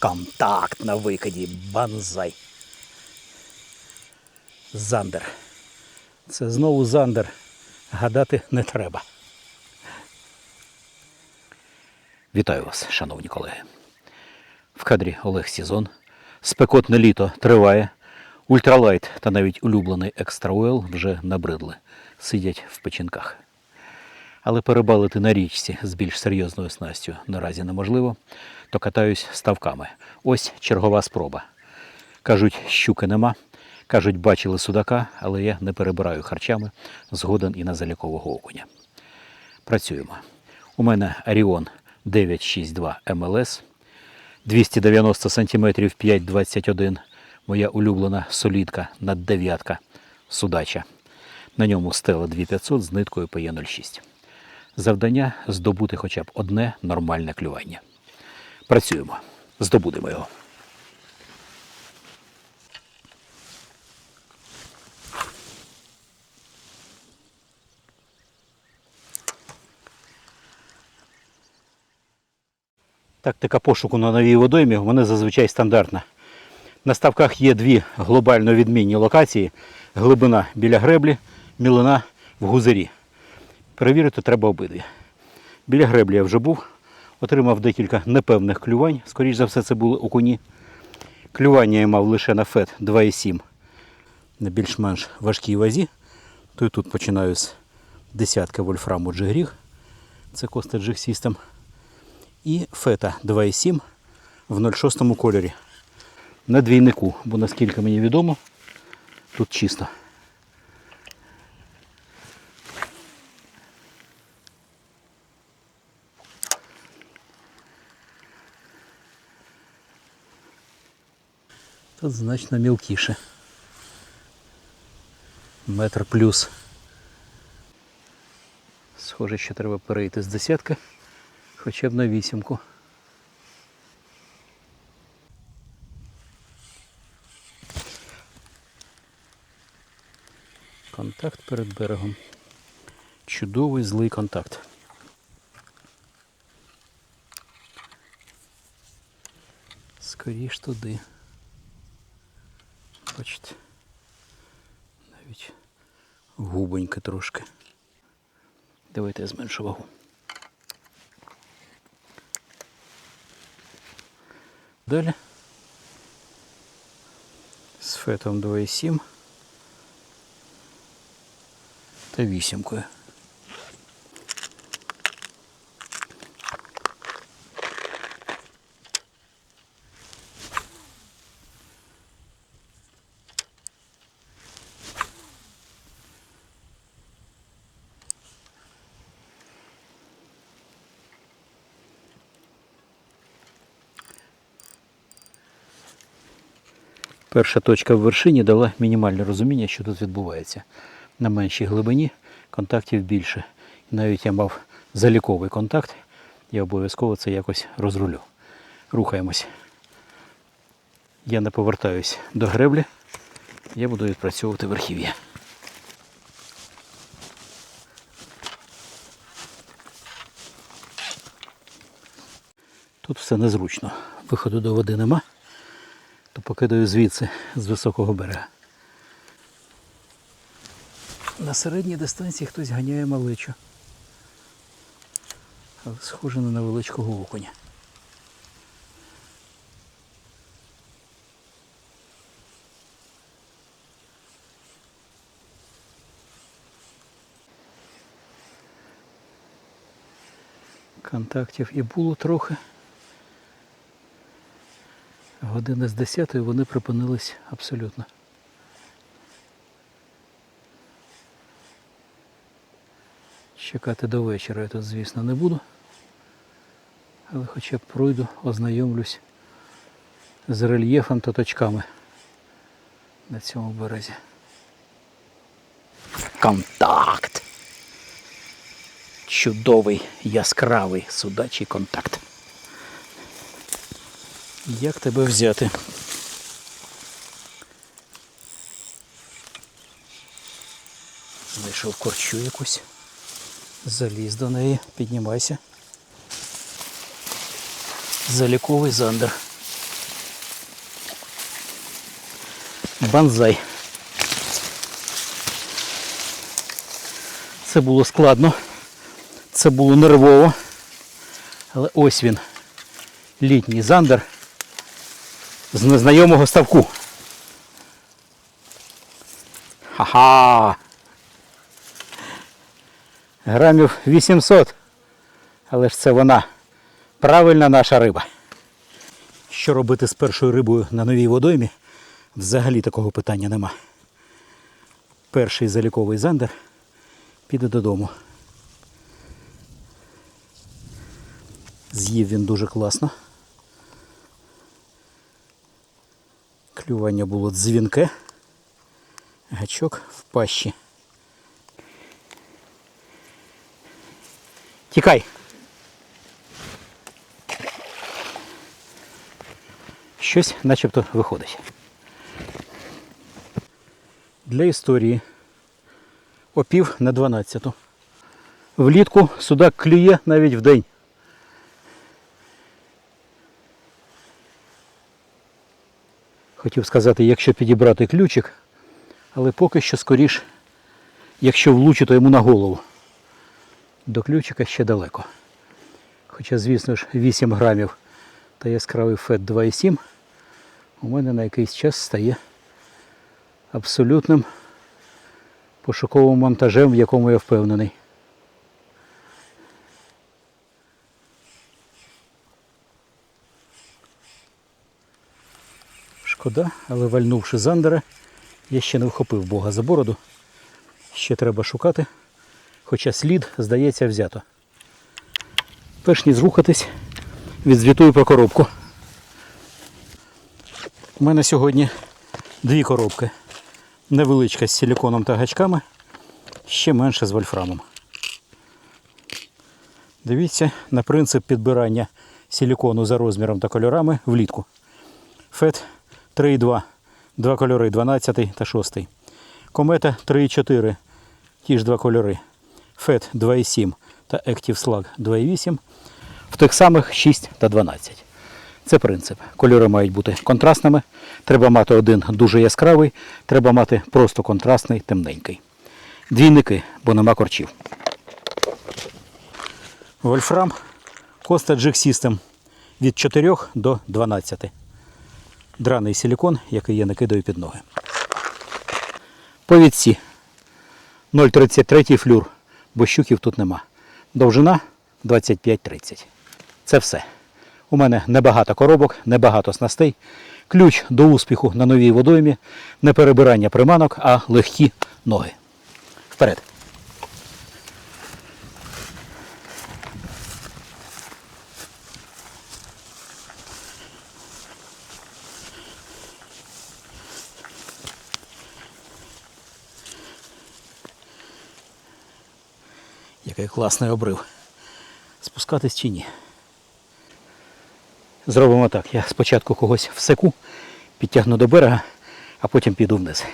Контакт на викиді. Банзай. Зандер. Це знову Зандер. Гадати не треба. Вітаю вас, шановні колеги. В кадрі Олег Сізон. Спекотне літо триває. Ультралайт та навіть улюблений екстра ойл вже набридли, сидять в печінках. Але перебалити на річці з більш серйозною снастю наразі неможливо, то катаюсь ставками. Ось чергова спроба. Кажуть, щуки нема. Кажуть, бачили судака, але я не перебираю харчами, згоден і на залікового окуня. Працюємо. У мене Аріон 962 МЛС, 290 см 5,21. Моя улюблена солідка над дев'ятка судача. На ньому стела 2500 з ниткою ПЕ06. Завдання здобути хоча б одне нормальне клювання. Працюємо. Здобудемо його. Тактика пошуку на новій водоймі в мене зазвичай стандартна. На ставках є дві глобально відмінні локації: глибина біля греблі, мілина в гузирі. Перевірити треба обидві. Біля греблі я вже був, отримав декілька непевних клювань. Скоріше за все, це були окуні. Клювання я мав лише на фет 2,7 на більш-менш важкій вазі. То і тут починаю з десятки вольфраму джигріг. Це Costa Jig System. І фета 2,7 в 0,6 кольорі. На двійнику, бо наскільки мені відомо, тут чисто. Тут значно мілкіше. Метр плюс. Схоже, що треба перейти з десятки хоча б на вісімку. Контакт перед берегом. Чудовий злий контакт. Скоріш туди. Бачите. Навіть губонька трошки. Давайте я зменшу вагу. Далі. З фетом 2,7 та вісімкою. Перша точка в вершині дала мінімальне розуміння, що тут відбувається. На меншій глибині контактів більше. Навіть я мав заліковий контакт, я обов'язково це якось розрулю. Рухаємось. Я не повертаюсь до греблі, я буду відпрацьовувати верхів'я. Тут все незручно. Виходу до води нема то покидаю звідси з високого берега. На середній дистанції хтось ганяє малечу. Але схоже на невеличкого окуня. Контактів і було трохи. Години з 10 вони припинились абсолютно. Чекати до вечора я тут, звісно, не буду. Але хоча б пройду, ознайомлюсь з рельєфом та точками на цьому березі. Контакт! Чудовий яскравий судачий контакт. Як тебе взяти? Знайшов корчу якусь. Заліз до неї, піднімайся. Заліковий зандер. Банзай. Це було складно, це було нервово, але ось він, літній зандер з незнайомого ставку. Ха-ха! Грамів 800. Але ж це вона. Правильна наша риба. Що робити з першою рибою на новій водоймі? Взагалі такого питання нема. Перший заліковий зандер піде додому. З'їв він дуже класно. Клювання було дзвінке. Гачок в пащі. Тікай. Щось начебто виходить. Для історії опів на 12. Влітку судак клює навіть вдень. Хотів сказати, якщо підібрати ключик, але поки що скоріш, якщо влучити йому на голову. До ключика ще далеко. Хоча, звісно ж, 8 грамів та яскравий фет 2,7 у мене на якийсь час стає абсолютним пошуковим монтажем, в якому я впевнений. Шкода, але вальнувши зандера, я ще не вхопив Бога за бороду. Ще треба шукати, хоча слід, здається, взято. Перш ніж рухатись, відзвітую про коробку. У мене сьогодні дві коробки. Невеличка з силіконом та гачками, ще менше з вольфрамом. Дивіться на принцип підбирання силікону за розміром та кольорами влітку. Фет 3,2, два кольори 12 та 6. Комета 3,4, ті ж два кольори. Фет 2,7 та Active Slug 2,8. В тих самих 6 та 12. Це принцип. Кольори мають бути контрастними. Треба мати один дуже яскравий, треба мати просто контрастний, темненький. Двійники, бо нема корчів. Вольфрам Costa Jig System від 4 до 12. Драний силікон, який я накидаю під ноги. Повідці 0,33 флюр, бо щуків тут нема. Довжина 25-30. Це все. У мене небагато коробок, небагато снастей. Ключ до успіху на новій водоймі, не перебирання приманок, а легкі ноги. Вперед. Який класний обрив. Спускатись чи ні? Зробимо так. Я спочатку когось всеку, підтягну до берега, а потім піду вниз.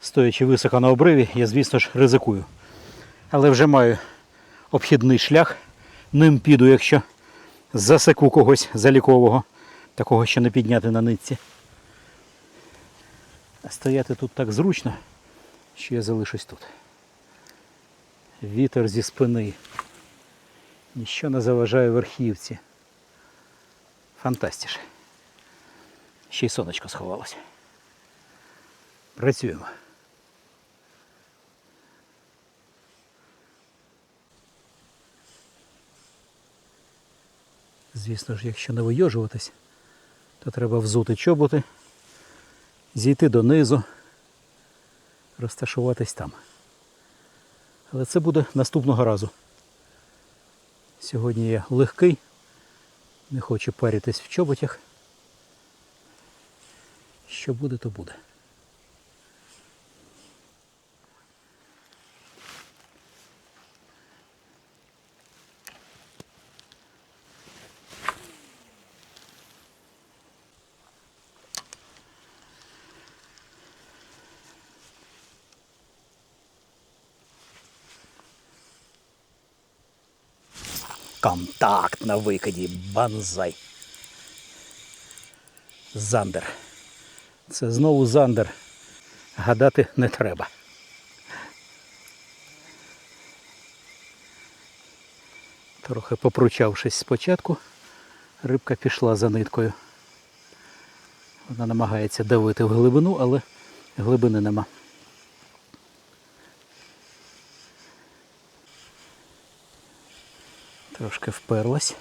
Стоячи високо на обриві, я, звісно ж, ризикую. Але вже маю обхідний шлях. Ним піду, якщо засеку когось залікового, такого, що не підняти на нитці. Стояти тут так зручно, що я залишусь тут. Вітер зі спини. Ніщо не заважає верхівці. Фантастіше. Ще й сонечко сховалося. Працюємо. Звісно ж, якщо не вийожуватись, то треба взути чоботи, зійти донизу, розташуватись там. Але це буде наступного разу. Сьогодні я легкий, не хочу паритись в чоботях. Що буде, то буде. Контакт на викиді. Банзай. Зандер. Це знову Зандер. Гадати не треба. Трохи попручавшись спочатку, рибка пішла за ниткою. Вона намагається давити в глибину, але глибини нема. Трошки вперлась.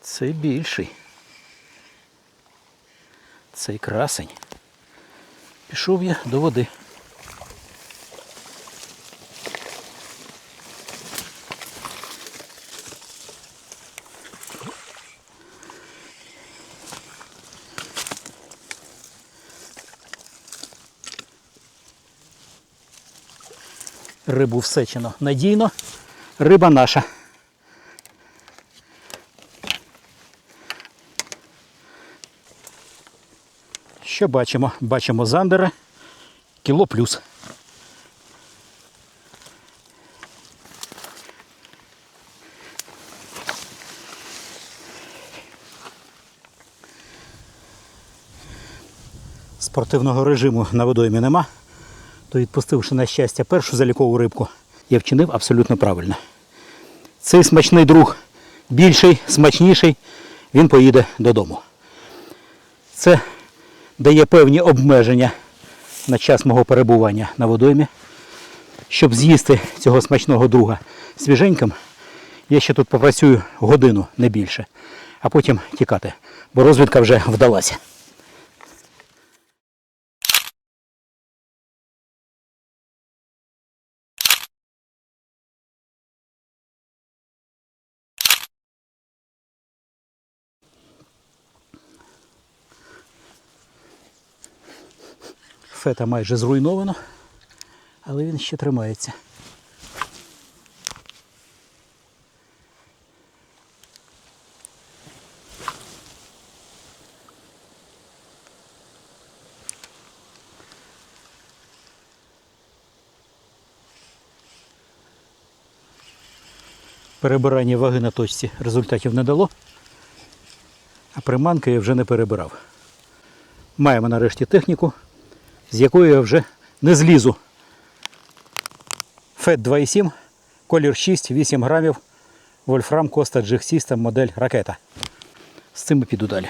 Це більший. Цей красень. Пішов я до води. Рибу всечено надійно. Риба наша. Що бачимо? Бачимо зандера. Кіло плюс. Спортивного режиму на водоймі нема, то відпустивши на щастя першу залікову рибку, я вчинив абсолютно правильно. Цей смачний друг більший, смачніший, він поїде додому. Це дає певні обмеження на час мого перебування на водоймі. Щоб з'їсти цього смачного друга свіженьким, я ще тут попрацюю годину, не більше, а потім тікати, бо розвідка вже вдалася. Фета майже зруйновано, але він ще тримається. Перебирання ваги на точці результатів не дало, а приманки я вже не перебирав. Маємо нарешті техніку, з якою я вже не злізу. FET 2,7, колір 6-8 грамів, Wolfram Costa Jig System модель ракета. З цим і піду далі.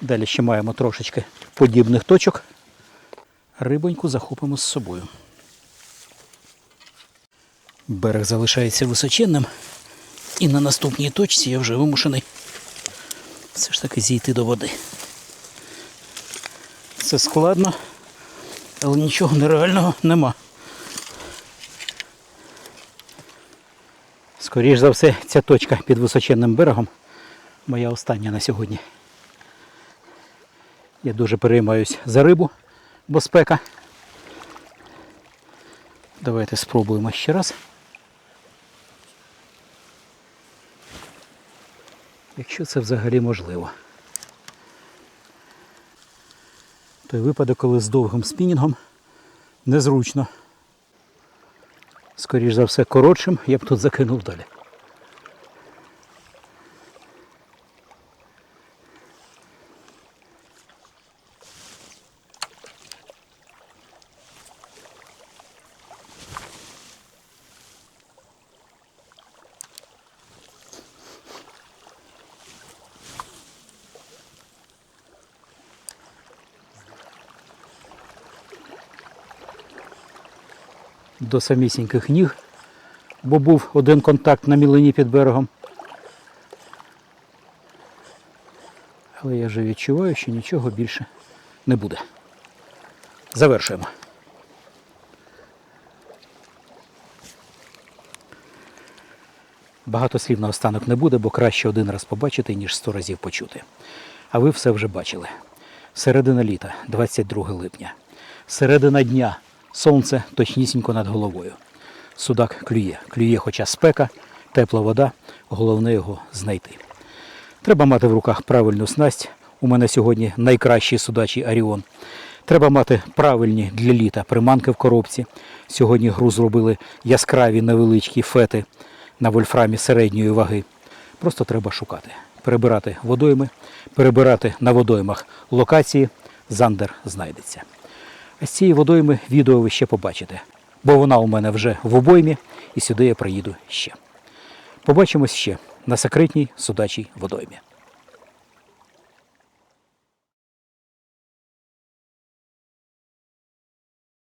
Далі ще маємо трошечки подібних точок. Рибоньку захопимо з собою. Берег залишається височенним, і на наступній точці я вже вимушений все ж таки зійти до води. Це складно, але нічого нереального нема. Скоріш за все, ця точка під височенним берегом моя остання на сьогодні. Я дуже переймаюсь за рибу, бо спека. Давайте спробуємо ще раз. Якщо це взагалі можливо. Той випадок, коли з довгим спінінгом незручно. Скоріше за все коротшим я б тут закинув далі. До самісіньких ніг, бо був один контакт на мілині під берегом. Але я вже відчуваю, що нічого більше не буде. Завершуємо. Багато слів на останок не буде, бо краще один раз побачити, ніж сто разів почути. А ви все вже бачили. Середина літа, 22 липня. Середина дня. Сонце точнісінько над головою. Судак клює. Клює, хоча спека, тепла вода, головне його знайти. Треба мати в руках правильну снасть. У мене сьогодні найкращий судачий Аріон. Треба мати правильні для літа приманки в коробці. Сьогодні гру зробили яскраві невеличкі фети на вольфрамі середньої ваги. Просто треба шукати, перебирати водойми, перебирати на водоймах локації. Зандер знайдеться. З цієї водойми відео ви ще побачите, бо вона у мене вже в обоймі, і сюди я приїду ще. Побачимось ще на секретній судачій водоймі.